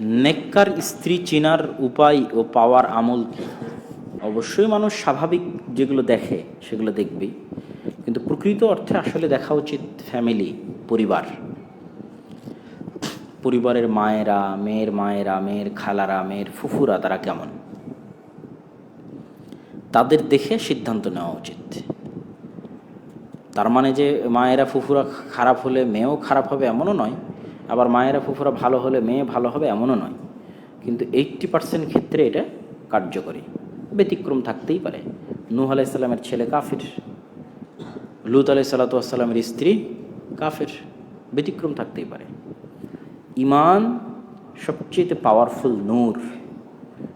নেককার স্ত্রী চেনার উপায় ও পাওয়ার আমল কি? অবশ্যই মানুষ স্বাভাবিক যেগুলো দেখে, সেগুলো দেখবেই। কিন্তু প্রকৃত অর্থে আসলে দেখা উচিত ফ্যামিলি পরিবার। পরিবারের মায়েরা, মেয়ের মায়েরা, মেয়ের খালারা, মেয়ের ফুফুরা, তারা কেমন? তাদের দেখে সিদ্ধান্ত নেওয়া উচিত। তার মানে যে মায়েরা ফুফুরা খারাপ হলে, মেয়েও খারাপ হবে এমনও নয়। আবার মায়েরা ফুফুরা ভালো হলে মেয়ে ভালো হবে এমনও নয়। কিন্তু এইট্টি পার্সেন্ট ক্ষেত্রে এটা কার্যকরী। ব্যতিক্রম থাকতেই পারে। নূহ আলাইসাল্লামের ছেলে কাফির। লুত আলাই সাল্লাতামের স্ত্রী কাফের। ব্যতিক্রম থাকতেই পারে। ইমান সবচেয়ে পাওয়ারফুল নূর,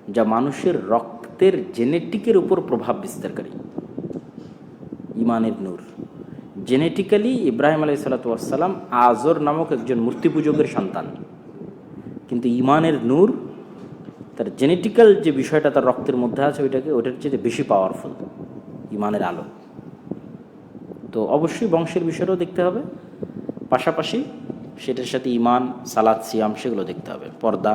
যা মানুষের রক্তের জেনেটিকের উপর প্রভাব বিস্তারকারী ইমানের নূর। জেনেটিক্যালি ইব্রাহিম আলাই সাল্লাতাম আজর নামক একজন মূর্তি পূজকের সন্তান। কিন্তু ইমানের নূর, তার জেনেটিক্যাল যে বিষয়টা, তার রক্তের মধ্যে আছে, ওইটাকে ওটার চেয়ে বেশি পাওয়ারফুল ইমানের আলো। তো অবশ্যই বংশের বিষয়টাও দেখতে হবে। পাশাপাশি সেটার সাথে ইমান, সালাদ, সিয়াম, সেগুলো দেখতে হবে। পর্দা।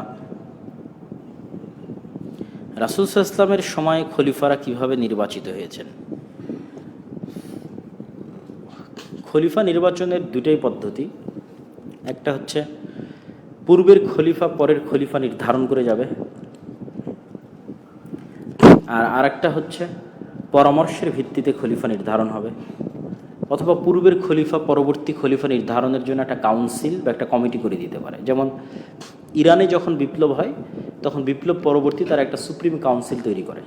রাসুল ইসলামের সময় খলিফারা কীভাবে নির্বাচিত হয়েছেন? খলিফা নির্বাচনের দুটাই পদ্ধতি। একটা হচ্ছে পূর্বের খলিফা পরের খলিফা নির্ধারণ করে যাবে। আর আরেকটা হচ্ছে পরামর্শের ভিত্তিতে খলিফা নির্ধারণ হবে। অথবা পূর্বের খলিফা পরবর্তী খলিফা নির্ধারণের জন্য একটা কাউন্সিল বা একটা কমিটি করে দিতে পারে। যেমন ইরানে যখন বিপ্লব হয়, তখন বিপ্লব পরবর্তী তারা একটা সুপ্রিম কাউন্সিল তৈরি করে।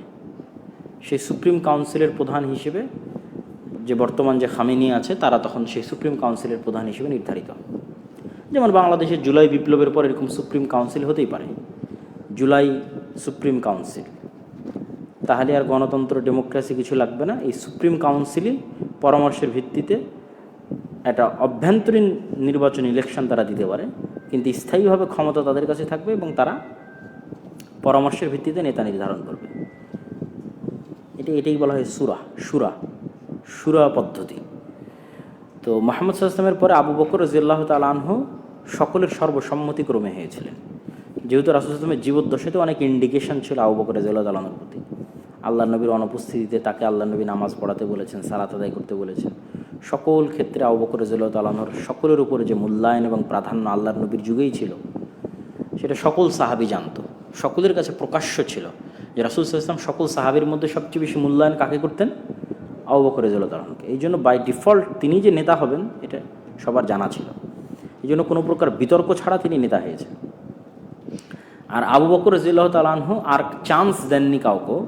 সেই সুপ্রিম কাউন্সিলের প্রধান হিসেবে যে বর্তমান যে খামিনি আছে, তারা তখন সেই সুপ্রিম কাউন্সিলের প্রধান হিসেবে নির্ধারিত। যেমন বাংলাদেশের জুলাই বিপ্লবের পর এরকম সুপ্রিম কাউন্সিল হতেই পারে। July supreme council. তাহলে আর গণতন্ত্র, ডেমোক্রেসি কিছু লাগবে না। এই সুপ্রিম কাউন্সিলই পরামর্শের ভিত্তিতে একটা অভ্যন্তরীণ নির্বাচন ইলেকশন তারা দিতে পারে। কিন্তু স্থায়ীভাবে ক্ষমতা তাদের কাছে থাকবে এবং তারা পরামর্শের ভিত্তিতে নেতা নির্ধারণ করবে। এটা, এটাই বলা হয় সুরা সুরা। সুরা পদ্ধতি। তো মোহাম্মদ সাল্লামের পরে আবু বকর রাজিয়াল্লাহ তালাহ সকলের সর্বসম্মতিক্রমে হয়েছিলেন যেহেতু রাসুলামের জীবদ্দশাতে অনেক ইন্ডিকেশন ছিল আবু বকর রাজিয়াল্লাহ তালাহর প্রতি। আল্লাহ নবীর অনুপস্থিতিতে তাকে আল্লাহ নবী নামাজ পড়াতে বলেছেন, সালাত আদায় করতে বলেছেন। সকল ক্ষেত্রে আবু বকর রাজিয়াল্লাহ তালাহর সকলের উপরে যে মূল্যায়ন এবং প্রাধান্য আল্লাহ নবীর যুগেই ছিল, সেটা সকল সাহাবি জানত। সকলের কাছে প্রকাশ্য ছিল যে রাসুল ইসলাম সকল সাহাবির মধ্যে সবচেয়ে বেশি মূল্যায়ন কাকে করতেন? আবু বকর রাজিয়াল্লাহ তালাহকে এই জন্য বাই ডিফল্ট তিনি যে নেতা হবেন, এটা সবার জানা ছিল। এই জন্য কোনো প্রকার বিতর্ক ছাড়া তিনি নেতা হয়েছেন। আর আবু বকর রাজিল্লাহ তালাহ আর চান্স দেননি কাউকে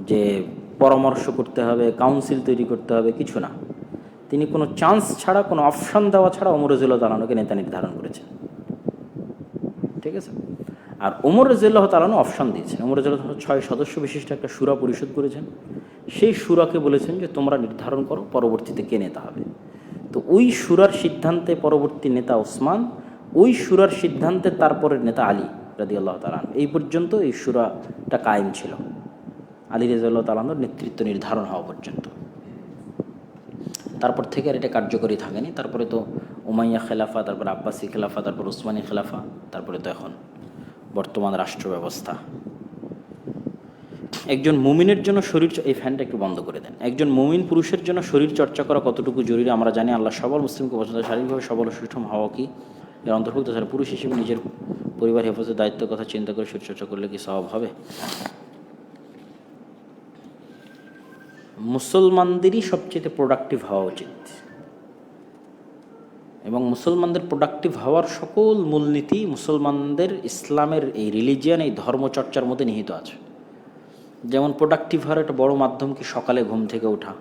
যে পরামর্শ করতে হবে কাউন্সিল তৈরি করতে হবে, কিছু না। তিনি কোনো চান্স ছাড়া, কোনো অপশন দেওয়া ছাড়া ওমর রাজিল্লাহ তালাহকে নেতা নির্ধারণ করেছেন। ঠিক আছে? আর ওমর রাজিল্লাহ তালানো অপশন দিয়েছেন। ওমর রাজিল্লাহ ছয় সদস্য বিশিষ্ট একটা সুরা পরিশোধ করেছেন। সেই সুরাকে বলেছেন যে, তোমরা নির্ধারণ করো, পরবর্তীতে কে নেতা হবে? তো ওই সুরার সিদ্ধান্তে পরবর্তী নেতা ওসমান, ওই সুরার সিদ্ধান্তে তারপরের নেতা আলী রাজি আল্লাহ তালান এই পর্যন্ত এই সুরাটা কায়েম ছিল। আলী রাজিয়াল্লাহ তালানোর নেতৃত্ব নির্ধারণ হওয়া পর্যন্ত। তারপর থেকে আর এটা কার্যকরী থাকেনি। তারপরে তো উমাইয়া খেলাফা, তারপর আব্বাসী খেলাফা, তারপর উসমানী খেলাফা, তারপরে তো এখন বর্তমান রাষ্ট্র ব্যবস্থা একজন মুমিনের জন্য শরীর এই ফ্যানটা একটু বন্ধ করে দেন। একজন মুমিন পুরুষের জন্য শরীর চর্চা করা কতটুকু জরুরি, আমরা জানি আল্লাহ সবল মুসলিমকে পছন্দ শারীরিকভাবে সবল সুষম হওয়া কি? এর অন্তর্ভুক্ত ছাড়া পুরুষ হিসেবে নিজের পরিবার হেফাজতের দায়িত্বের কথা চিন্তা করে শরীর চর্চা করলে কি স্বভাব হবে? মুসলমানদেরই সবচেয়ে প্রোডাক্টিভ হওয়া উচিত। এবং মুসলমানদের প্রোডাক্টিভ হওয়ার সকল মূলনীতি মুসলমানদের ইসলামের এই রিলিজিয়ান এই ধর্মচর্চার মধ্যে নিহিত আছে। যেমন প্রোডাক্টিভ হওয়ার একটা বড় মাধ্যম কি সকালে ঘুম থেকে ওঠা।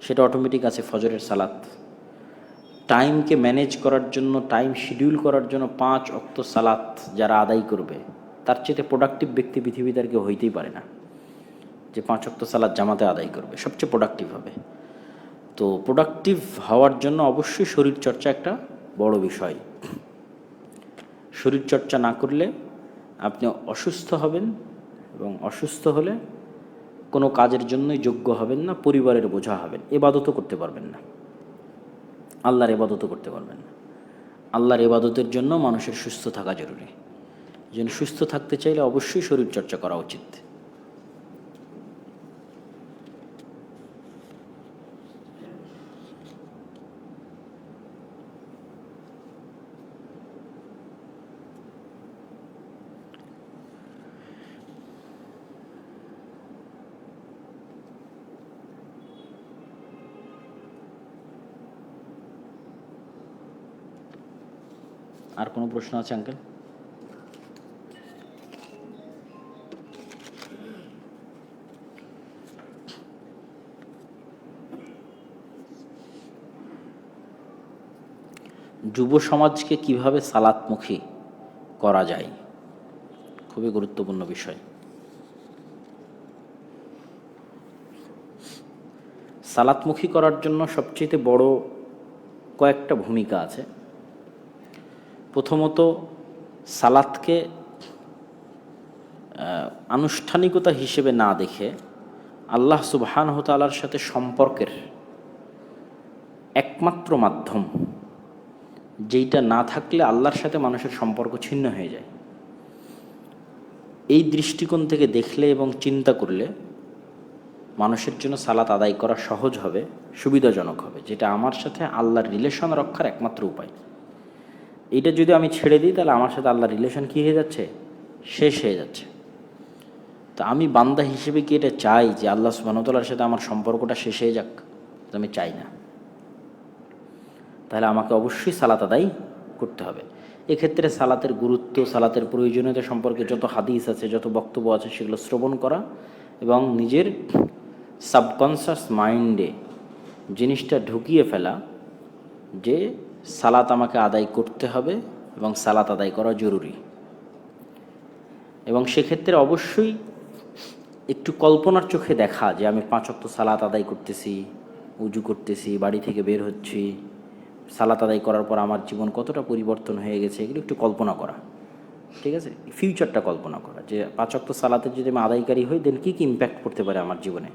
সেটা অটোমেটিক আছে ফজরের সালাত। টাইমকে ম্যানেজ করার জন্য টাইম শিডিউল করার জন্য পাঁচ অক্ত সালাত যারা আদায় করবে, তার চেয়ে প্রোডাক্টিভ ব্যক্তি পৃথিবীতে আর কেউ হইতেই পারে না। যে পাঁচ অক্ত সালাত জামাতে আদায় করবে, সবচেয়ে প্রোডাক্টিভ হবে। তো প্রোডাক্টিভ হওয়ার জন্য অবশ্যই শরীরচর্চা একটা বড় বিষয়। শরীরচর্চা না করলে আপনি অসুস্থ হবেন এবং অসুস্থ হলে কোনো কাজের জন্যই যোগ্য হবেন না, পরিবারের বোঝা হবেন, এবাদতও করতে পারবেন না। আল্লাহর এবাদতও করতে পারবেন না। আল্লাহর এবাদতের জন্য মানুষের সুস্থ থাকা জরুরি। যেন সুস্থ থাকতে চাইলে অবশ্যই শরীরচর্চা করা উচিত। আর কোনো প্রশ্ন আছে, আঙ্কেল? যুব সমাজকে কীভাবে সালাতমুখী করা যায়? খুবই গুরুত্বপূর্ণ বিষয়। সালাতমুখী করার জন্য সবচেয়ে বড় কয়েকটা ভূমিকা আছে। প্রথমত সালাতকে আনুষ্ঠানিকতা হিসেবে না দেখে আল্লাহ সুবহান তালার সাথে সম্পর্কের একমাত্র মাধ্যম, যেইটা না থাকলে আল্লাহর সাথে মানুষের সম্পর্ক ছিন্ন হয়ে যায়। এই দৃষ্টিকোণ থেকে দেখলে এবং চিন্তা করলে মানুষের জন্য সালাত আদায় করা সহজ হবে, সুবিধাজনক হবে, যেটা আমার সাথে আল্লাহর রিলেশন রক্ষার একমাত্র উপায়। এইটা যদি আমি ছেড়ে দিই, তাহলে আমার সাথে আল্লাহর রিলেশন কী হয়ে যাচ্ছে? শেষ হয়ে যাচ্ছে। তো আমি বান্দা হিসেবে কি এটা চাই যে আল্লাহ সুবাহতাল্লার সাথে আমার সম্পর্কটা শেষ হয়ে যাক? আমি চাই না। তাহলে আমাকে অবশ্যই সালাত আদায় করতে হবে। এক্ষেত্রে সালাতের গুরুত্ব, সালাতের প্রয়োজনীয়তা সম্পর্কে যত হাদিস আছে, যত বক্তব্য আছে, সেগুলো শ্রবণ করা এবং নিজের সাবকনসিয়াস মাইন্ডে জিনিসটা ঢুকিয়ে ফেলা যে সালাত আমাকে আদায় করতে হবে এবং সালাত আদায় করা জরুরি। এবং সেক্ষেত্রে অবশ্যই একটু কল্পনার চোখে দেখা যে আমি পাঁচ অক্ত সালাত আদায় করতেছি, উজু করতেছি, বাড়ি থেকে বের হচ্ছি। সালাত আদায় করার পর আমার জীবন কতটা পরিবর্তন হয়ে গেছে এগুলো একটু কল্পনা করা। ঠিক আছে? ফিউচারটা কল্পনা করা যে পাঁচ অক্ত সালাতের যদি আমি আদায়কারী হই দেন কী কী ইম্প্যাক্ট করতে পারে আমার জীবনে?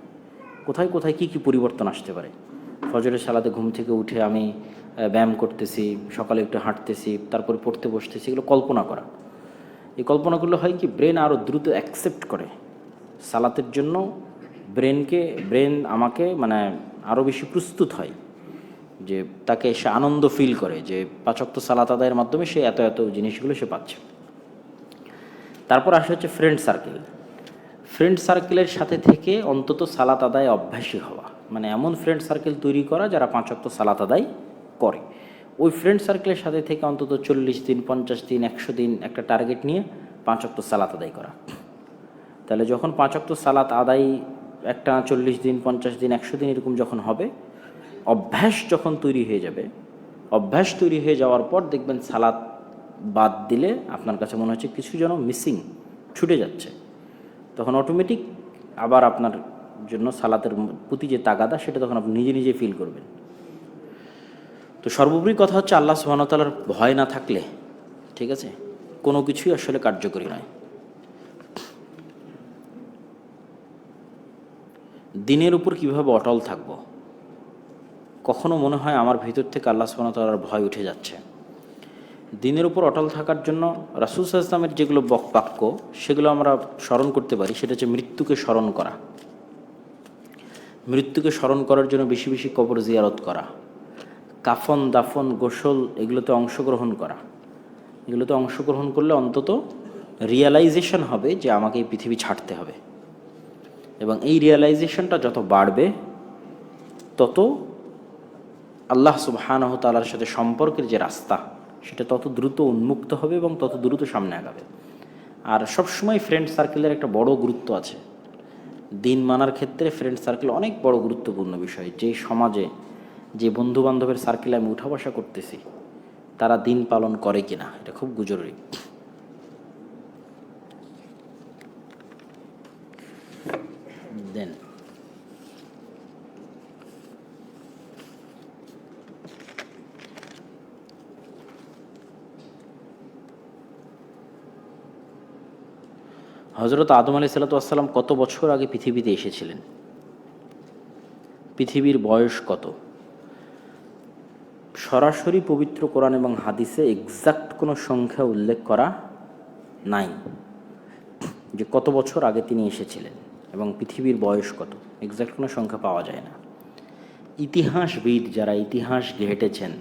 কোথায় কোথায় কী কী পরিবর্তন আসতে পারে? ফজরের সালাতে ঘুম থেকে উঠে আমি ব্যায়াম করতেছি, সকালে একটু হাঁটতেছি, তারপর পড়তে বসতেছি, এগুলো কল্পনা করা। এই কল্পনাগুলো হয় কি, ব্রেন আরও দ্রুত অ্যাকসেপ্ট করে। সালাতের জন্য ব্রেনকে, ব্রেন আমাকে মানে আরও বেশি প্রস্তুত হয়। যে তাকে সে আনন্দ ফিল করে যে পাচক্ত সালাত আদায়ের মাধ্যমে সে এত এত জিনিসগুলো সে পাচ্ছে। তারপর আসে হচ্ছে ফ্রেন্ড সার্কেল ফ্রেন্ড সার্কেলের সাথে থেকে অন্তত সালাত আদায় অভ্যাসী হওয়া। মানে এমন ফ্রেন্ড সার্কেল তৈরি করা যারা পাঁচক্ত সালাত আদায় করে ওই ফ্রেন্ড সার্কেলের সাথে থেকে অন্তত চল্লিশ দিন, পঞ্চাশ দিন, একশো দিন একটা টার্গেট নিয়ে পাঁচ পাঁচক্ত সালাত আদায় করা। তাহলে যখন পাঁচ পাঁচক্ত সালাত আদায় একটা চল্লিশ দিন, পঞ্চাশ দিন, একশো দিন এরকম যখন হবে, অভ্যাস যখন তৈরি হয়ে যাবে, অভ্যাস তৈরি হয়ে যাওয়ার পর দেখবেন সালাত বাদ দিলে আপনার কাছে মনে হচ্ছে কিছু যেন মিসিং ছুটে যাচ্ছে। তখন অটোমেটিক আবার আপনার জন্য সালাতের প্রতি যে তাগাদা, সেটা তখন আপনি নিজে নিজে ফিল করবেন। তো সর্বোপরি কথা হচ্ছে আল্লাহ সুবাহতালার ভয় না থাকলে, ঠিক আছে? কোনো কিছুই আসলে কার্যকরী নয়। দিনের উপর কীভাবে অটল থাকব? কখনো মনে হয় আমার ভিতর থেকে আল্লাহ সুবাহতালার ভয় উঠে যাচ্ছে? দিনের উপর অটল থাকার জন্য রাসুল ইসলামের যেগুলো বক- বাক্য, সেগুলো আমরা স্মরণ করতে পারি। সেটা হচ্ছে মৃত্যুকে স্মরণ করা। মৃত্যুকে স্মরণ করার জন্য বেশি বেশি কবর জিয়ারত করা। কাফন, দাফন, গোসল এগুলোতে অংশগ্রহণ করা। এগুলোতে অংশগ্রহণ করলে অন্তত রিয়ালাইজেশন হবে যে আমাকে এই পৃথিবী ছাড়তে হবে। এবং এই রিয়ালাইজেশনটা যত বাড়বে, তত আল্লাহ সুবহানাহ তালার সাথে সম্পর্কের যে রাস্তা, সেটা তত দ্রুত উন্মুক্ত হবে এবং তত দ্রুত সামনে আগাবে। আর সবসময় ফ্রেন্ড সার্কেলের একটা বড় গুরুত্ব আছে। দিন মানার ক্ষেত্রে ফ্রেন্ড সার্কেল অনেক বড় গুরুত্বপূর্ণ বিষয়, যে সমাজে যে বন্ধু বান্ধবের সার্কেলে আমি উঠা বসা করতেছি, তারা দিন পালন করে কিনা, এটা খুব জরুরি দেন। হজরত আদম আলি সাল্লাতাম কত বছর আগে পৃথিবীতে এসেছিলেন? পৃথিবীর বয়স কত? সরাসরি পবিত্র কোরআন এবং হাদিসে এক্সাক্ট কোনো সংখ্যা উল্লেখ করা নাই। যে কত বছর আগে তিনি এসেছিলেন এবং পৃথিবীর বয়স কত এক্সাক্ট কোনো সংখ্যা পাওয়া যায় না। ইতিহাসবিদ যারা ইতিহাস ঘেটেছেন,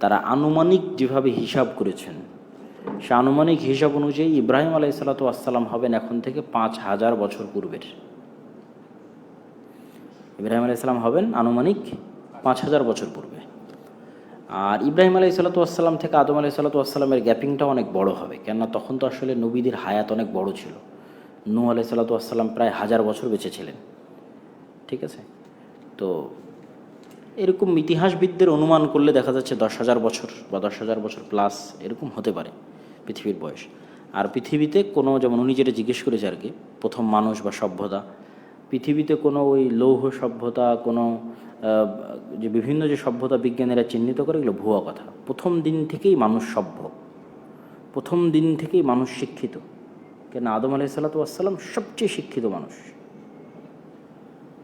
তারা আনুমানিক যেভাবে হিসাব করেছেন, সে আনুমানিক হিসাব অনুযায়ী ইব্রাহিম আলাই সাল্লাতু আসসালাম হবেন এখন থেকে পাঁচ হাজার বছর পূর্বের। ইব্রাহিম আলাই সাল্লাম হবেন আনুমানিক পাঁচ হাজার বছর পূর্বে। আর ইব্রাহিম আলাই সাল্লাতু আসসালাম থেকে আদম আলাই সাল্লাতু আসসালামের গ্যাপিংটা অনেক বড় হবে। কেননা তখন তো আসলে নবীদের হায়াত অনেক বড় ছিল। নু আলাই সাল্লাতু আসসালাম প্রায় হাজার বছর বেঁচে ছিলেন। ঠিক আছে? তো এরকম ইতিহাসবিদদের অনুমান করলে দেখা যাচ্ছে দশ হাজার বছর বা দশ হাজার বছর প্লাস এরকম হতে পারে পৃথিবীর বয়স। আর পৃথিবীতে কোনো, যেমন উনি যেটা জিজ্ঞেস করেছে আর কি প্রথম মানুষ বা সভ্যতা পৃথিবীতে কোনো ওই লৌহ সভ্যতা, কোনো যে বিভিন্ন যে সভ্যতা বিজ্ঞানীরা চিহ্নিত করে, এগুলো ভুয়া কথা। প্রথম দিন থেকেই মানুষ সভ্য। প্রথম দিন থেকেই মানুষ শিক্ষিত। কেন? আদম আলাহি সাল্লাতু আসসালাম সবচেয়ে শিক্ষিত মানুষ।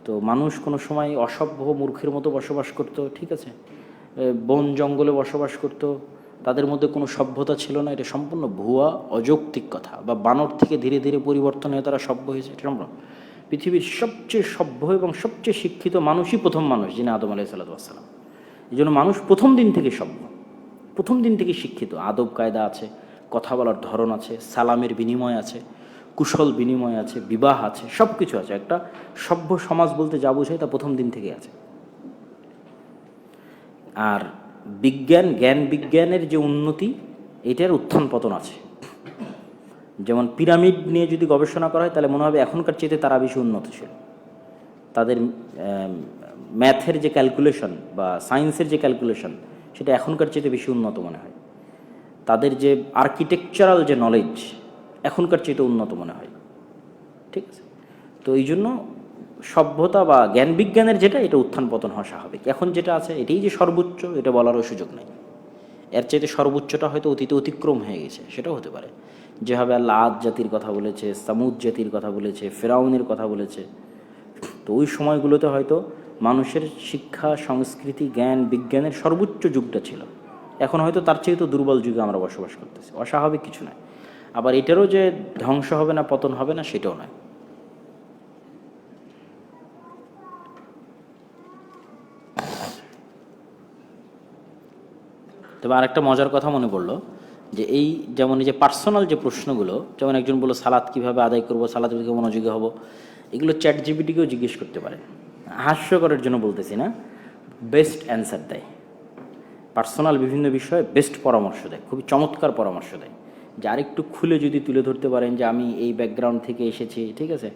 তো মানুষ কোনো সময় অসভ্য, মূর্খের মতো বসবাস করত, ঠিক আছে? বন জঙ্গলে বসবাস করত। তাদের মধ্যে কোনো সভ্যতা ছিল না। এটা সম্পূর্ণ ভুয়া, অযৌক্তিক কথা। বা বানর থেকে ধীরে ধীরে পরিবর্তন হয়ে তারা সভ্য হয়েছে। এটা না। পৃথিবীর সবচেয়ে সভ্য এবং সবচেয়ে শিক্ষিত মানুষই প্রথম মানুষ, যিনি আদম আলাহি সাল্লাম এই জন্য মানুষ প্রথম দিন থেকে সভ্য। প্রথম দিন থেকে শিক্ষিত। আদব কায়দা আছে, কথা বলার ধরন আছে, সালামের বিনিময় আছে, কুশল বিনিময় আছে, বিবাহ আছে সব কিছু আছে। একটা সভ্য সমাজ বলতে যা বোঝায় তা প্রথম দিন থেকে আছে। আর বিজ্ঞান, জ্ঞান বিজ্ঞানের যে উন্নতি, এটার উত্থান পতন আছে। যেমন পিরামিড নিয়ে যদি গবেষণা করা হয়, তাহলে মনে হবে এখনকার চেয়ে তারা বেশি উন্নত ছিল। তাদের ম্যাথের যে ক্যালকুলেশন বা সায়েন্সের যে ক্যালকুলেশন, সেটা এখনকার চেয়ে বেশি উন্নত মনে হয়। তাদের যে আর্কিটেকচারাল যে নলেজ এখনকার চেয়ে উন্নত মনে হয়। ঠিক আছে? তো এই জন্য সভ্যতা বা জ্ঞান বিজ্ঞানের যেটা, এটা উত্থান পতন হওয়া স্বাভাবিক। এখন যেটা আছে, এটাই যে সর্বোচ্চ, এটা বলারও সুযোগ নেই। এর চাইতে সর্বোচ্চটা হয়তো অতীতে অতিক্রম হয়ে গেছে, সেটাও হতে পারে। যেভাবে আল্লাহ আদ জাতির কথা বলেছে, সামুদ জাতির কথা বলেছে, ফেরাউনের কথা বলেছে, তো ওই সময়গুলোতে হয়তো মানুষের শিক্ষা, সংস্কৃতি, জ্ঞান, বিজ্ঞানের সর্বোচ্চ যুগটা ছিল। এখন হয়তো তার চেয়ে তো দুর্বল যুগে আমরা বসবাস করতেছি, অস্বাভাবিক কিছু নয়। আবার এটারও যে ধ্বংস হবে না, পতন হবে না, সেটাও নয়। তবে আরেকটা মজার কথা মনে পড়ল যে এই যেমন এই যে পার্সোনাল যে প্রশ্নগুলো, যেমন একজন বলল সালাদ কীভাবে আদায় করব? সালাদ থেকে মনোযোগী হব? এগুলো চ্যাট জিবিটিকেও জিজ্ঞেস করতে পারে। হাস্যকরের জন্য বলতেছি না বেস্ট অ্যান্সার দেয়। পার্সোনাল বিভিন্ন বিষয়ে বেস্ট পরামর্শ দেয়, খুবই চমৎকার পরামর্শ দেয়। যে আরেকটু খুলে যদি তুলে ধরতে পারেন যে আমি এই ব্যাকগ্রাউন্ড থেকে এসেছি, ঠিক আছে?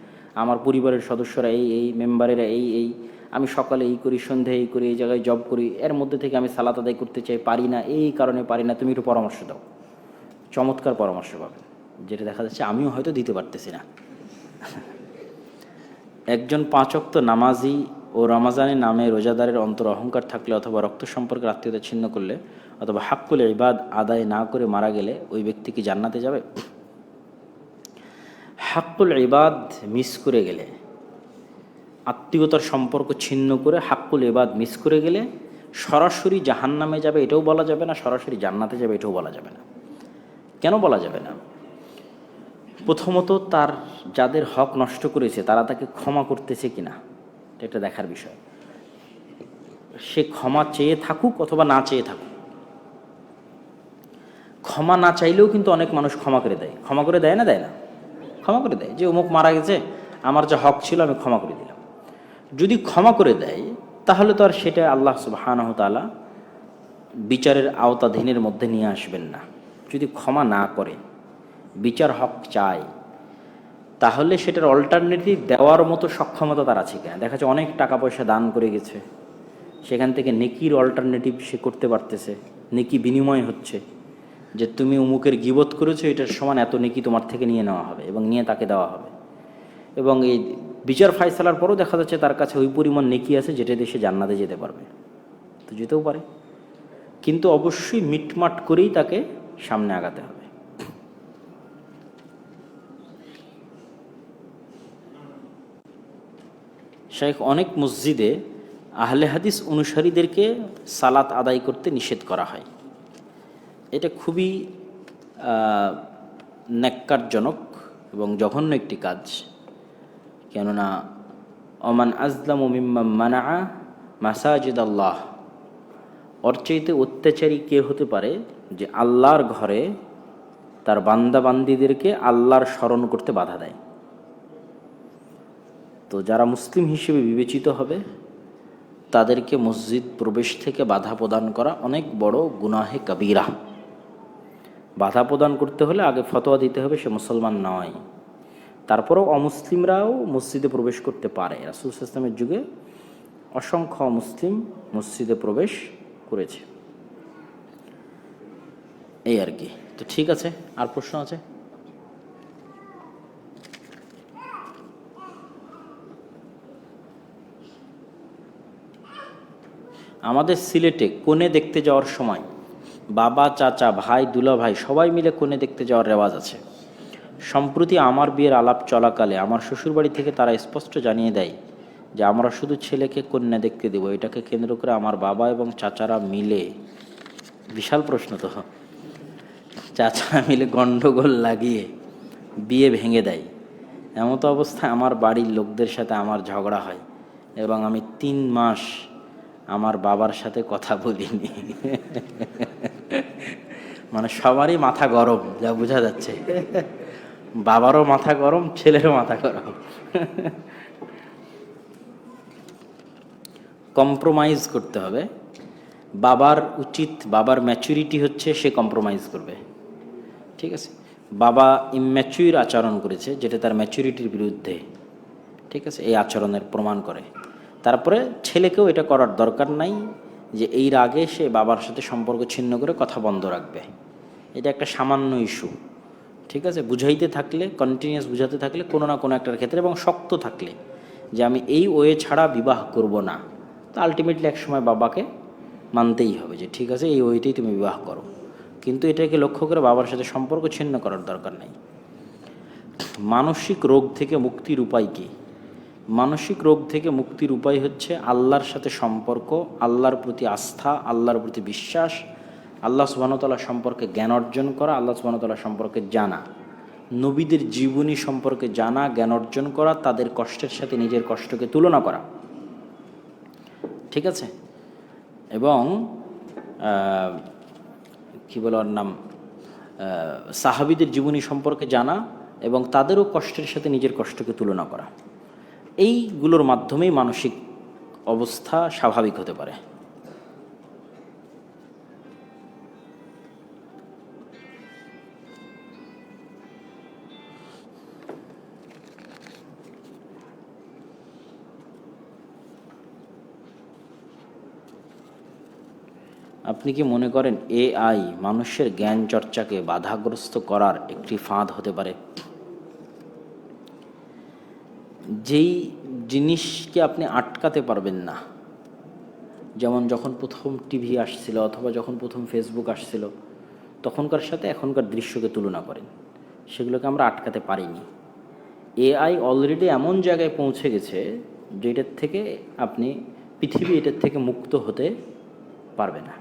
আমার পরিবারের সদস্যরা এই এই, মেম্বারেরা এই এই, আমি সকালে এই করি সন্ধে এই করি, এই জায়গায় জব করি, এর মধ্যে থেকে আমি সালাত আদায় করতে চাই, পারি না, এই কারণে পারি না, তুমি একটু পরামর্শ দাও। চমৎকার পরামর্শ পাবেন। যেটা দেখা যাচ্ছে আমিও হয়তো দিতে পারতেছি না। একজন পাঁচক্ত নামাজি ও রমাজানের নামে রোজাদারের অন্তর অহংকার থাকলে অথবা রক্ত সম্পর্কের আত্মীয়তা ছিন্ন করলে অথবা হাক্কুল ইবাদ আদায় না করে মারা গেলে ওই ব্যক্তি কি জান্নাতে যাবে? হাক্কুল ইবাদ মিস করে গেলে, আত্মীয়তার সম্পর্ক ছিন্ন করে হাক্কুল ইবাদ মিস করে গেলে সরাসরি জাহান্নামে যাবে এটাও বলা যাবে না, সরাসরি জান্নাতে যাবে এটাও বলা যাবে না। কেন বলা যাবে না? প্রথমত তার যাদের হক নষ্ট করেছে, তারা তাকে ক্ষমা করতেছে কিনা? এটা দেখার বিষয়। সে ক্ষমা চেয়ে থাকুক অথবা না চেয়ে থাকুক। ক্ষমা না চাইলেও কিন্তু অনেক মানুষ ক্ষমা করে দেয়। ক্ষমা করে দেয় না দেয় না? ক্ষমা করে দেয়। যে অমুক মারা গেছে, আমার যা হক ছিল আমি ক্ষমা করে দিলাম। যদি ক্ষমা করে দেয়, তাহলে তো আর সেটা আল্লাহ তালা বিচারের আওতাধীনের মধ্যে নিয়ে আসবেন না। যদি ক্ষমা না করে, বিচার হক চায় তাহলে সেটার অল্টারনেটিভ দেওয়ার মতো সক্ষমতা তার আছে কিনা? দেখা যাচ্ছে অনেক টাকা পয়সা দান করে গেছে। সেখান থেকে নেকির অল্টারনেটিভ সে করতে পারতেছে, নেকি বিনিময় হচ্ছে। যে তুমি উমুকের গিবত করেছ, এটার সমান এত নেকি তোমার থেকে নিয়ে নেওয়া হবে এবং নিয়ে তাকে দেওয়া হবে। এবং এই বিচার ফাইসালার পরও দেখা যাচ্ছে তার কাছে ওই পরিমাণ নেকি আছে যেটা দেশে জান্নাতে যেতে পারবে। তো যেতেও পারে। কিন্তু অবশ্যই মিটমাট করেই তাকে সামনে আগাতে হবে। শেখ অনেক মসজিদে আহলে হাদিস অনুসারীদেরকে সালাত আদায় করতে নিষেধ করা হয়। এটা খুবই ন্যাক্কারজনক এবং জঘন্য একটি কাজ। কেননা, অমান আজলাম মানা মাসাজিদ আল্লাহ ওর চাইতে অত্যাচারী কে হতে পারে? যে আল্লাহর ঘরে তার বান্দাবান্দিদেরকে আল্লাহর স্মরণ করতে বাধা দেয়। তো যারা মুসলিম হিসেবে বিবেচিত হবে, তাদেরকে মসজিদ প্রবেশ থেকে বাধা প্রদান করা অনেক বড় গুনাহে কবিরা। বাধা প্রদান করতে হলে আগে ফতোয়া দিতে হবে, সে মুসলমান নয়। তারপরেও অমুসলিমরাও মসজিদে প্রবেশ করতে পারে। রাসুল ইসলামের যুগে অসংখ্য মুসলিম মসজিদে প্রবেশ করেছে। এই আর কি। তো ঠিক আছে, আর প্রশ্ন আছে? আমাদের সিলেটে কোণে দেখতে যাওয়ার সময় বাবা, চাচা, ভাই দুলা ভাই সবাই মিলে কোণে দেখতে যাওয়ার রেওয়াজ আছে। সম্প্রতি আমার বিয়ের আলাপ চলাকালে আমার শ্বশুরবাড়ি থেকে তারা স্পষ্ট জানিয়ে দেয় যে আমরা শুধু ছেলেকে কন্যা দেখতে দেবো, এটাকে কেন্দ্র করে আমার বাবা এবং চাচারা মিলে, বিশাল প্রশ্ন তো। চাচারা মিলে গণ্ডগোল লাগিয়ে বিয়ে ভেঙে দেয়। এমতো অবস্থায় আমার বাড়ির লোকদের সাথে আমার ঝগড়া হয় এবং আমি তিন মাস আমার বাবার সাথে কথা বলিনি। মানে সবারই মাথা গরম, যা বোঝা যাচ্ছে। বাবারও মাথা গরম, ছেলেরও মাথা গরম। কম্প্রোমাইজ করতে হবে। বাবার উচিত, বাবার ম্যাচুরিটি হচ্ছে, সে কম্প্রোমাইজ করবে। ঠিক আছে? বাবা ইম্যাচুর আচরণ করেছে, যেটা তার ম্যাচুরিটির বিরুদ্ধে। ঠিক আছে? এই আচরণের প্রমাণ করে। তারপরে ছেলেকেও এটা করার দরকার নাই, যে এই রাগে সে বাবার সাথে সম্পর্ক ছিন্ন করে কথা বন্ধ রাখবে। এটা একটা সামান্য ইস্যু ঠিক আছে? বুঝাইতে থাকলে কন্টিনিউয়াস বুঝাতে থাকলে কোনো না কোনো একটার ক্ষেত্রে এবং শক্ত থাকলে, যে আমি এই ওয়ে ছাড়া বিবাহ করব না। তো আলটিমেটলি এক সময় বাবাকে মানতেই হবে যে, ঠিক আছে, এই ওয়েতেই তুমি বিবাহ করো। কিন্তু এটাকে লক্ষ্য করে বাবার সাথে সম্পর্ক ছিন্ন করার দরকার নেই। মানসিক রোগ থেকে মুক্তির উপায় কী? মানসিক রোগ থেকে মুক্তির উপায় হচ্ছে আল্লাহর সাথে সম্পর্ক, আল্লাহর প্রতি আস্থা, আল্লাহর প্রতি বিশ্বাস, আল্লাহ সুবাহতাল্লাহ সম্পর্কে জ্ঞান অর্জন করা, আল্লাহ সুবাহতাল্লাহ সম্পর্কে জানা। নবীদের জীবনী সম্পর্কে জানা, জ্ঞান অর্জন করা, তাদের কষ্টের সাথে নিজের কষ্টকে তুলনা করা। ঠিক আছে? এবং কী কি বলে ওর নাম? সাহাবীদের জীবনী সম্পর্কে জানা এবং তাদেরও কষ্টের সাথে নিজের কষ্টকে তুলনা করা। এইগুলোর মাধ্যমেই মানসিক অবস্থা স্বাভাবিক হতে পারে। আপনি কি মনে করেন এআই মানুষের জ্ঞান চর্চাকে বাধাগ্রস্ত করার একটি ফাঁদ হতে পারে? যেই জিনিসকে আপনি আটকাতে পারবেন না, যেমন যখন প্রথম টিভি আসছিল অথবা যখন প্রথম ফেসবুক আসছিল, তখনকার সাথে এখনকার দৃশ্যকে তুলনা করেন। সেগুলোকে আমরা আটকাতে পারিনি। এআই অলরেডি এমন জায়গায় পৌঁছে গেছে যেটার থেকে আপনি পৃথিবী এটার থেকে মুক্ত হতে পারবে না।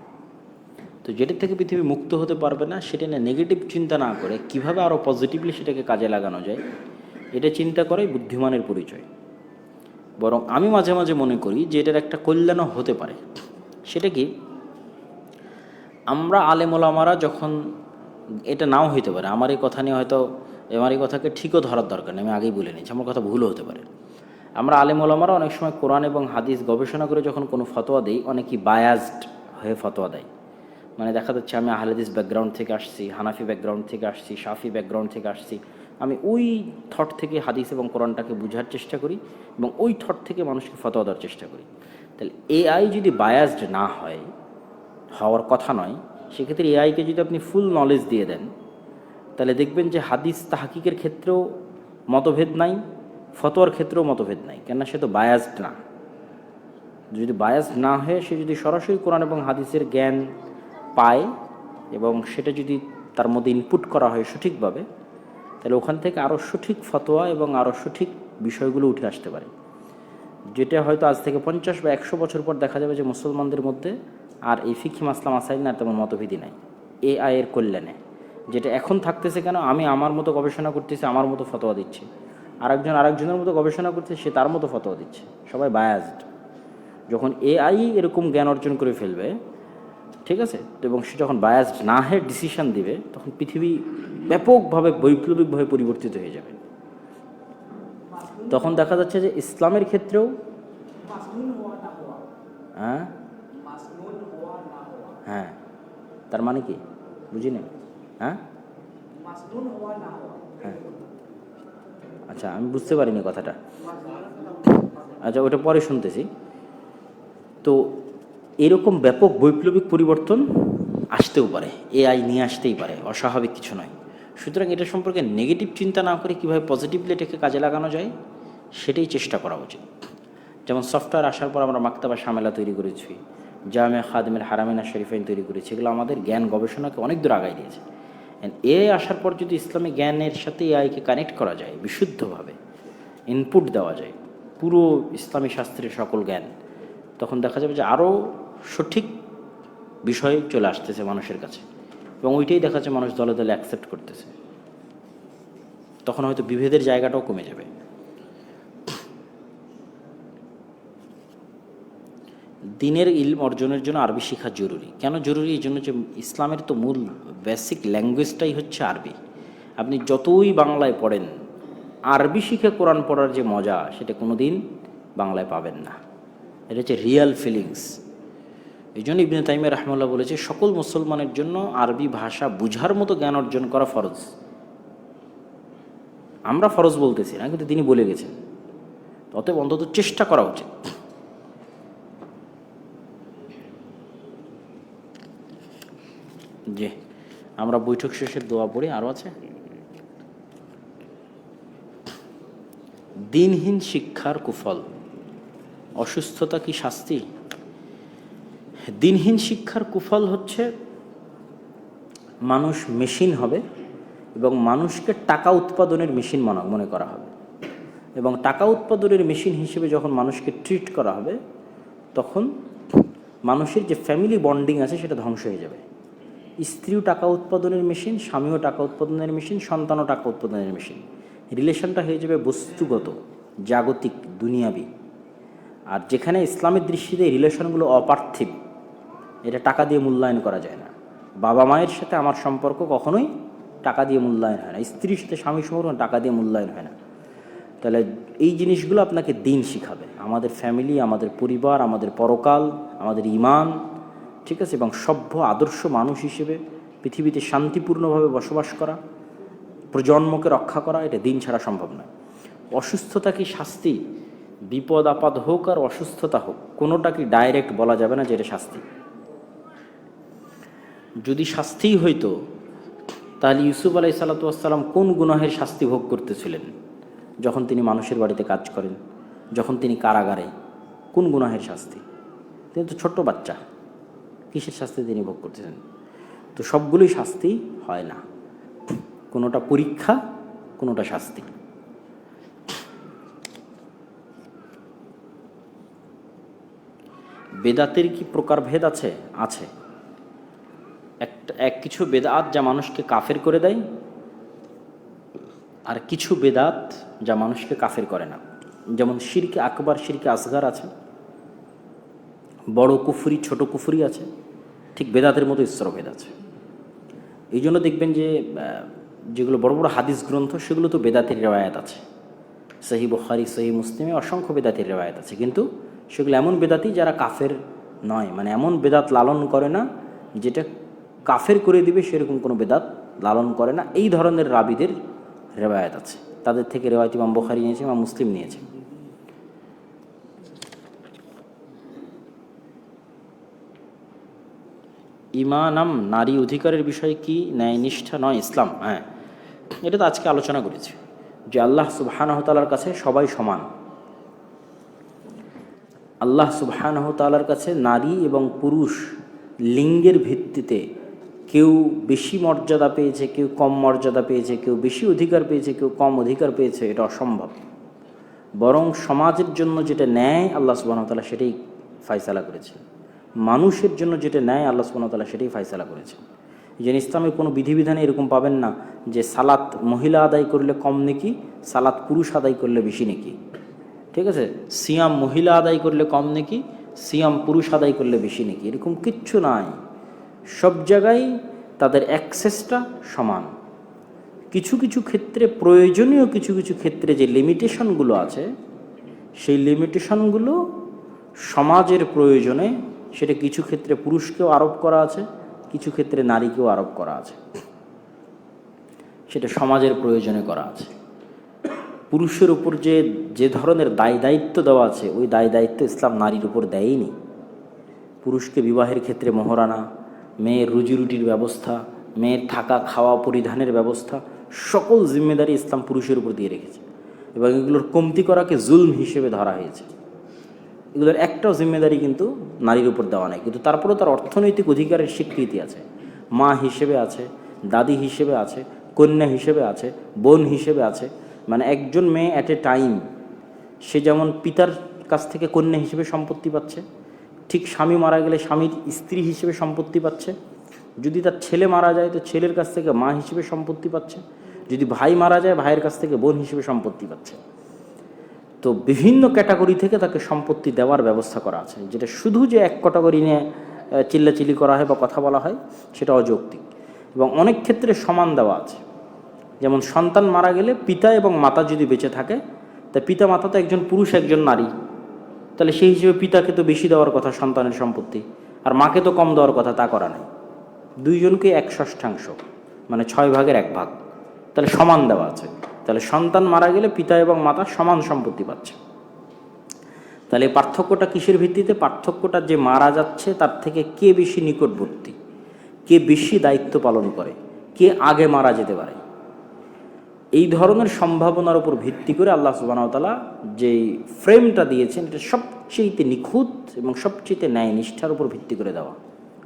তো যেটার থেকে পৃথিবী মুক্ত হতে পারবে না, সেটা নিয়ে নেগেটিভ চিন্তা না করে কীভাবে আরও পজিটিভলি সেটাকে কাজে লাগানো যায়, এটা চিন্তা করাই বুদ্ধিমানের পরিচয়। বরং আমি মাঝে মাঝে মনে করি যে এটার একটা কল্যাণও হতে পারে। সেটা কি? আমরা আলেমোলামারা যখন এটা নাও হইতে পারে, আমার এই কথা নিয়ে হয়তো, আমার এই কথাকে ঠিকও ধরার দরকার নেই, আমি আগেই বলে নিচ্ছি আমার কথা ভুলও হতে পারে। আমরা আলেমোলামারা অনেক সময় কোরআন এবং হাদিস গবেষণা করে যখন কোনো ফতোয়া দিই, অনেকেই বায়াজড হয়ে ফতোয়া দেয়। মানে দেখা যাচ্ছে আমি আহলেদিস ব্যাকগ্রাউন্ড থেকে আসছি, হানাফি ব্যাকগ্রাউন্ড থেকে আসছি, শাফি ব্যাকগ্রাউন্ড থেকে আসছি। আমি ওই থট থেকে হাদিস এবং কোরআনটাকে বোঝার চেষ্টা করি এবং ওই থট থেকে মানুষকে ফতোয়া দেওয়ার চেষ্টা করি। তাহলে এআই যদি বায়াসড না হয়, হওয়ার কথা নয়, সেক্ষেত্রে এআইকে যদি আপনি ফুল নলেজ দিয়ে দেন, তাহলে দেখবেন যে হাদিস তাহাকিকের ক্ষেত্রেও মতভেদ নাই, ফতোয়ার ক্ষেত্রেও মতভেদ নাই, কেননা সে তো বায়াসড না। যদি বায়াস না হয়ে সে যদি সরাসরি কোরআন এবং হাদিসের জ্ঞান পায় এবং সেটা যদি তার মধ্যে ইনপুট করা হয় সঠিকভাবে, তাহলে ওখান থেকে আরও সঠিক ফতোয়া এবং আরও সঠিক বিষয়গুলো উঠে আসতে পারে। যেটা হয়তো আজ থেকে পঞ্চাশ বা একশো বছর পর দেখা যাবে যে মুসলমানদের মধ্যে আর এই ফিকি মাসলাম আসাইল না তেমন মতভেদি নাই। এ আয়ের কল্যাণে। যেটা এখন থাকতেছে কেন? আমি আমার মতো গবেষণা করতেছি, আমার মতো ফতোয়া দিচ্ছি। আরেকজন আরেকজনের মতো গবেষণা করছে সে তার মতো ফতোয়া দিচ্ছে। সবাই বায়াজড যখন এআই এরকম জ্ঞান অর্জন করে ফেলবে ঠিক আছে? এবং সে যখন বায়াসড না হয়ে ডিসিশন দিবে, তখন পৃথিবী ব্যাপকভাবে বৈপ্লবিকভাবে পরিবর্তিত হয়ে যাবে। তখন দেখা যাচ্ছে যে ইসলামের ক্ষেত্রেও হ্যাঁ? হ্যাঁ। তার মানে কি? বুঝি না হ্যাঁ? হ্যাঁ। আচ্ছা আমি বুঝতে পারিনি কথাটা। আচ্ছা ওটা পরে শুনতেছি। তো এরকম ব্যাপক বৈপ্লবিক পরিবর্তন আসতেও পারে এআই নিয়ে আসতেই পারে, অস্বাভাবিক কিছু নয়। সুতরাং এটা সম্পর্কে নেগেটিভ চিন্তা না করে কীভাবে পজিটিভলি এটাকে কাজে লাগানো যায়, সেটাই চেষ্টা করা উচিত। যেমন সফটওয়্যার আসার পর আমরা মাক্তাবা সামেলা তৈরি করেছি, জামে খাদমের হারামিনা শরীফাইন তৈরি করেছি, এগুলো আমাদের জ্ঞান গবেষণাকে অনেক দূর আগাই দিয়েছে। এআই আসার পর যদি ইসলামী জ্ঞানের সাথে এআইকে কানেক্ট করা যায়, বিশুদ্ধভাবে ইনপুট দেওয়া যায়, পুরো ইসলামী শাস্ত্রের সকল জ্ঞান, তখন দেখা যাবে যে আরও সঠিক বিষয় চলে আসতেছে মানুষের কাছে এবং ওইটাই দেখা যাচ্ছে মানুষ দলে দলে অ্যাকসেপ্ট করতেছে। তখন হয়তো বিভেদের জায়গাটাও কমে যাবে। দিনের ইলম অর্জনের জন্য আরবি শেখা জরুরি। কেন জরুরি? এই জন্য যে ইসলামের তো মূল বেসিক ল্যাঙ্গুয়েজটাই হচ্ছে আরবি। আপনি যতই বাংলায় পড়েন, আরবি শিখে কোরআন পড়ার যে মজা, সেটা কোনো দিন বাংলায় পাবেন না। এটা হচ্ছে রিয়াল ফিলিংস এই জন্য ইবনে তাইমিয়া রহমুল্লাহ বলেছে, সকল মুসলমানের জন্য আরবি ভাষা বুঝার মতো জ্ঞান অর্জন করা ফরজ। আমরা ফরজ বলতেছি না, কিন্তু তিনি বলে গেছেন। অতএব অন্তত চেষ্টা করা উচিত। জি, আমরা বৈঠক শেষের দোয়া পড়ি আরও আছে? দিনহীন শিক্ষার কুফল, অসুস্থতা কি শাস্তি? দিনহীন শিক্ষার কুফল হচ্ছে মানুষ মেশিন হবে এবং মানুষকে টাকা উৎপাদনের মেশিন মনে মনে করা হবে। এবং টাকা উৎপাদনের মেশিন হিসেবে যখন মানুষকে ট্রিট করা হবে, তখন মানুষের যে ফ্যামিলি বন্ডিং আছে সেটা ধ্বংস হয়ে যাবে। স্ত্রীও টাকা উৎপাদনের মেশিন, স্বামীও টাকা উৎপাদনের মেশিন, সন্তানও টাকা উৎপাদনের মেশিন। রিলেশনটা হয়ে যাবে বস্তুগত, জাগতিক, দুনিয়াবি। আর যেখানে ইসলামের দৃষ্টিতে রিলেশনগুলো অপার্থিব এটা টাকা দিয়ে মূল্যায়ন করা যায় না। বাবা মায়ের সাথে আমার সম্পর্ক কখনোই টাকা দিয়ে মূল্যায়ন হয় না। স্ত্রীর সাথে স্বামী সম্পর্ক টাকা দিয়ে মূল্যায়ন হয় না। তাহলে এই জিনিসগুলো আপনাকে দিন শিখাবে। আমাদের ফ্যামিলি আমাদের পরিবার, আমাদের পরকাল, আমাদের ইমান ঠিক আছে? এবং সভ্য, আদর্শ মানুষ হিসেবে পৃথিবীতে শান্তিপূর্ণভাবে বসবাস করা, প্রজন্মকে রক্ষা করা, এটা দিন ছাড়া সম্ভব নয়। অসুস্থতা কি শাস্তি? বিপদ, আপদ হোক আর অসুস্থতা হোক, কোনোটা কি ডাইরেক্ট বলা যাবে না যে এটা শাস্তি? যদি শাস্তিই হইতো, তাহলে ইউসুফ আলাই সাল্লাতাম কোন গুনাহের শাস্তি ভোগ করতেছিলেন? যখন তিনি মানুষের বাড়িতে কাজ করেন, যখন তিনি কারাগারে, কোন গুনাহের শাস্তি? তিনি তো ছোট্ট বাচ্চা, কিসের শাস্তি তিনি ভোগ করতেছেন তো সবগুলোই শাস্তি হয় না। কোনোটা পরীক্ষা, কোনোটা শাস্তি। বেদাতের কি প্রকারভেদ আছে? আছে। একটা, এক কিছু বেদাত যা মানুষকে কাফের করে দেয়, আর কিছু বেদাত যা মানুষকে কাফের করে না। যেমন শিরকে আকবর, শিরকে আসগার আছে, বড় কুফুরি, ছোট কুফুরি আছে, ঠিক বেদাতের মতো স্তরভেদ আছে। এই জন্য দেখবেন যে যেগুলো বড় বড় হাদিস গ্রন্থ, সেগুলো তো বেদাতের রেওয়ায়ত আছে। সহি বখারি, সহি মুসলিমে অসংখ্য বেদাতের রেওয়ায়ত আছে। কিন্তু সেগুলো এমন বেদাতি যারা কাফের নয় মানে এমন বেদাত লালন করে না, যেটা কাফের করে দিবে, সেরকম কোনো বেদাত লালন করে না। এই ধরনের রাবিদের রেওয়ায়ত আছে। তাদের থেকে রেওয়ায়ত ইমাম বখারি নিয়েছে, ইমাম মুসলিম নিয়েছে। ইমানাম নারী অধিকারের বিষয়ে কি ন্যায়নিষ্ঠা নয়? ইসলাম হ্যাঁ। এটা তো আজকে আলোচনা করেছি। যে আল্লাহ সুবাহানহতালার কাছে সবাই সমান। আল্লাহ সুবাহানহতালার কাছে নারী এবং পুরুষ লিঙ্গের ভিত্তিতে কেউ বেশি মর্যাদা পেয়েছে, কেউ কম মর্যাদা পেয়েছে, কেউ বেশি অধিকার পেয়েছে, কেউ কম অধিকার পেয়েছে, এটা অসম্ভব। বরং সমাজের জন্য যেটা ন্যায়, আল্লাহ সুবাহতালা সেটাই ফাইসালা করেছে মানুষের জন্য যেটা ন্যায়, আল্লাহ সুবাহতালা সেটাই ফাইসালা করেছে যে ইসলামের কোনো বিধিবিধানে এরকম পাবেন না যে সালাত মহিলা আদায় করলে কম নেকি, সালাত পুরুষ আদায় করলে বেশি নেকি। ঠিক আছে? সিয়াম মহিলা আদায় করলে কম নেকি, সিয়াম পুরুষ আদায় করলে বেশি নেকি, এরকম কিচ্ছু নাই। সব জায়গায় তাদের অ্যাক্সেসটা সমান। কিছু কিছু ক্ষেত্রে প্রয়োজনীয় কিছু কিছু ক্ষেত্রে যে লিমিটেশনগুলো আছে, সেই লিমিটেশনগুলো সমাজের প্রয়োজনে সেটা কিছু ক্ষেত্রে পুরুষকেও আরোপ করা আছে, কিছু ক্ষেত্রে নারীকেও আরোপ করা আছে। সেটা সমাজের প্রয়োজনে করা আছে। পুরুষের উপর যে যে ধরনের দায় দায়িত্ব দেওয়া আছে, ওই দায় দায়িত্ব ইসলাম নারীর উপর দেয়নি। পুরুষকে বিবাহের ক্ষেত্রে মহারানা মেয়ের রুজি রুটির ব্যবস্থা, মেয়ের থাকা খাওয়া পরিধানের ব্যবস্থা, সকল জিম্মেদারি ইসলাম পুরুষের উপর দিয়ে রেখেছে। এবং এগুলোর কমতি করাকে জুলম হিসেবে ধরা হয়েছে। এগুলোর একটাও জিম্মেদারি কিন্তু নারীর উপর দেওয়া নাই। কিন্তু তারপরেও তার অর্থনৈতিক অধিকারের স্বীকৃতি আছে। মা হিসেবে আছে, দাদি হিসেবে আছে, কন্যা হিসেবে আছে, বোন হিসেবে আছে। মানে একজন মেয়ে অ্যাট এ টাইম সে যেমন পিতার কাছ থেকে কন্যা হিসেবে সম্পত্তি পাচ্ছে ঠিক স্বামী মারা গেলে স্বামীর স্ত্রী হিসেবে সম্পত্তি পাচ্ছে। যদি তার ছেলে মারা যায়, তো ছেলের কাছ থেকে মা হিসেবে সম্পত্তি পাচ্ছে। যদি ভাই মারা যায়, ভাইয়ের কাছ থেকে বোন হিসেবে সম্পত্তি পাচ্ছে। তো বিভিন্ন ক্যাটাগরি থেকে তাকে সম্পত্তি দেওয়ার ব্যবস্থা করা আছে, যেটা শুধু যে এক ক্যাটাগরি নিয়ে চিল্লাচিল্লি করা হয় বা কথা বলা হয়, সেটা অযৌক্তিক। এবং অনেক ক্ষেত্রে সমান দেওয়া আছে। যেমন সন্তান মারা গেলে পিতা এবং মাতা যদি বেঁচে থাকে, তা পিতা মাতা তো একজন পুরুষ, একজন নারী। তাহলে সেই হিসেবে পিতাকে তো বেশি দেওয়ার কথা, সন্তানের সম্পত্তি। আর মাকে তো কম দেওয়ার কথা, তা করা নেই। দুইজনকে এক ষষ্ঠাংশ মানে ছয় ভাগের এক ভাগ। তাহলে সমান দেওয়া আছে। তাহলে সন্তান মারা গেলে পিতা এবং মাতা সমান সম্পত্তি পাচ্ছে। তাহলে পার্থক্যটা কিসের ভিত্তিতে? পার্থক্যটা যে মারা যাচ্ছে, তার থেকে কে বেশি নিকটবর্তী? কে বেশি দায়িত্ব পালন করে? কে আগে মারা যেতে পারে? এই ধরনের সম্ভাবনার উপর ভিত্তি করে আল্লাহ সুবাহতালা যে ফ্রেমটা দিয়েছেন, এটা সবচেয়ে নিখুঁত এবং সবচেয়ে ন্যায় নিষ্ঠার উপর ভিত্তি করে দেওয়া।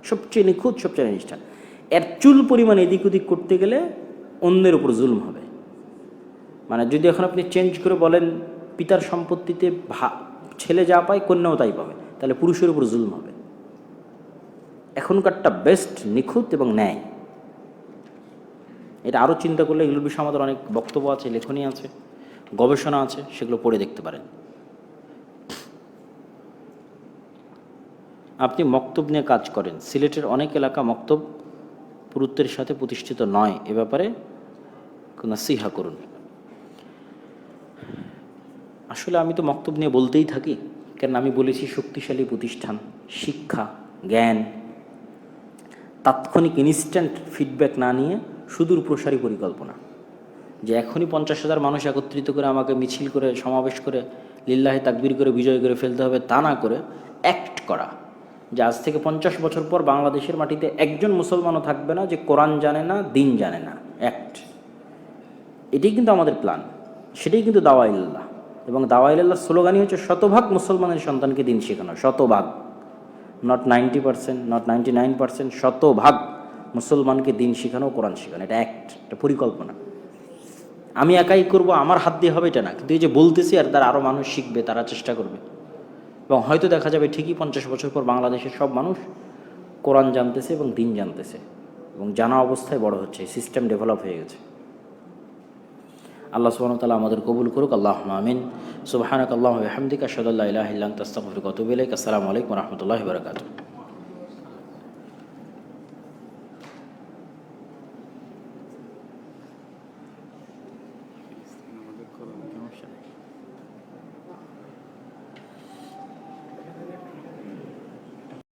সবচেয়ে নিখুঁত, সবচেয়ে ন্যায় নিষ্ঠা এর চুল পরিমাণ এদিক ওদিক করতে গেলে অন্যের উপর জুলম হবে। মানে যদি এখন আপনি চেঞ্জ করে বলেন, পিতার সম্পত্তিতে ভা, ছেলে যা পায় কন্যাও তাই পাবে, তাহলে পুরুষের উপর জুলম হবে। এখনকারটা বেস্ট নিখুঁত এবং ন্যায়। এটা আরও চিন্তা করলে এগুলোর বিষয়ে আমাদের অনেক বক্তব্য আছে, লেখনী আছে, গবেষণা আছে, সেগুলো পড়ে দেখতে পারেন। আপনি মক্তব নিয়ে কাজ করেন। সিলেটের অনেক এলাকা মক্তব পুরুত্বের সাথে প্রতিষ্ঠিত নয়। এ ব্যাপারে নাসিহা করুন। আসলে আমি তো মক্তব নিয়ে বলতেই থাকি কারণ আমি বলেছি শক্তিশালী প্রতিষ্ঠান, শিক্ষা, জ্ঞান, তাৎক্ষণিক ইনস্ট্যান্ট ফিডব্যাক না নিয়ে সুদূর প্রসারী পরিকল্পনা। যে এখনই পঞ্চাশ হাজার মানুষ একত্রিত করে আমাকে মিছিল করে, সমাবেশ করে, লিল্লাহে তাকবির করে, বিজয় করে ফেলতে হবে তা না করে অ্যাক্ট করা। যে আজ থেকে পঞ্চাশ বছর পর বাংলাদেশের মাটিতে একজন মুসলমানও থাকবে না যে কোরআন জানে না, দিন জানে না। অ্যাক্ট এটাই কিন্তু আমাদের প্ল্যান সেটাই কিন্তু দাওয়াইল্লাহ। এবং দাওয়াইল্লাহ স্লোগানই হচ্ছে শতভাগ মুসলমানের সন্তানকে দিন শেখানো। শতভাগ। Not ninety percent not ninety nine percent শতভাগ। মুসলমানকে দিন শেখানো, কোরআন শেখানো, এটা অ্যাক্ট এটা পরিকল্পনা। আমি একাই করব, আমার হাত দিয়ে হবে এটা না, কিন্তু এই যে বলতেছি আর তার আরও মানুষ শিখবে, তারা চেষ্টা করবে। এবং হয়তো দেখা যাবে ঠিকই পঞ্চাশ বছর পর বাংলাদেশের সব মানুষ কোরআন জানতেছে এবং দিন জানতেছে, এবং জানা অবস্থায় বড় হচ্ছে সিস্টেম ডেভেলপ হয়ে গেছে। আল্লাহ সুবহানাহু তালা আমাদের কবুল করুক আল্লাহ আমিন। সুবহানাক আল্লাহ হামদিকা আস্তাগফিরুকা ওয়া আতুবু ইলাইক। আসসালামু আলাইকুম রাহমাতুল্লাহি ওয়া বারাকাতুহু।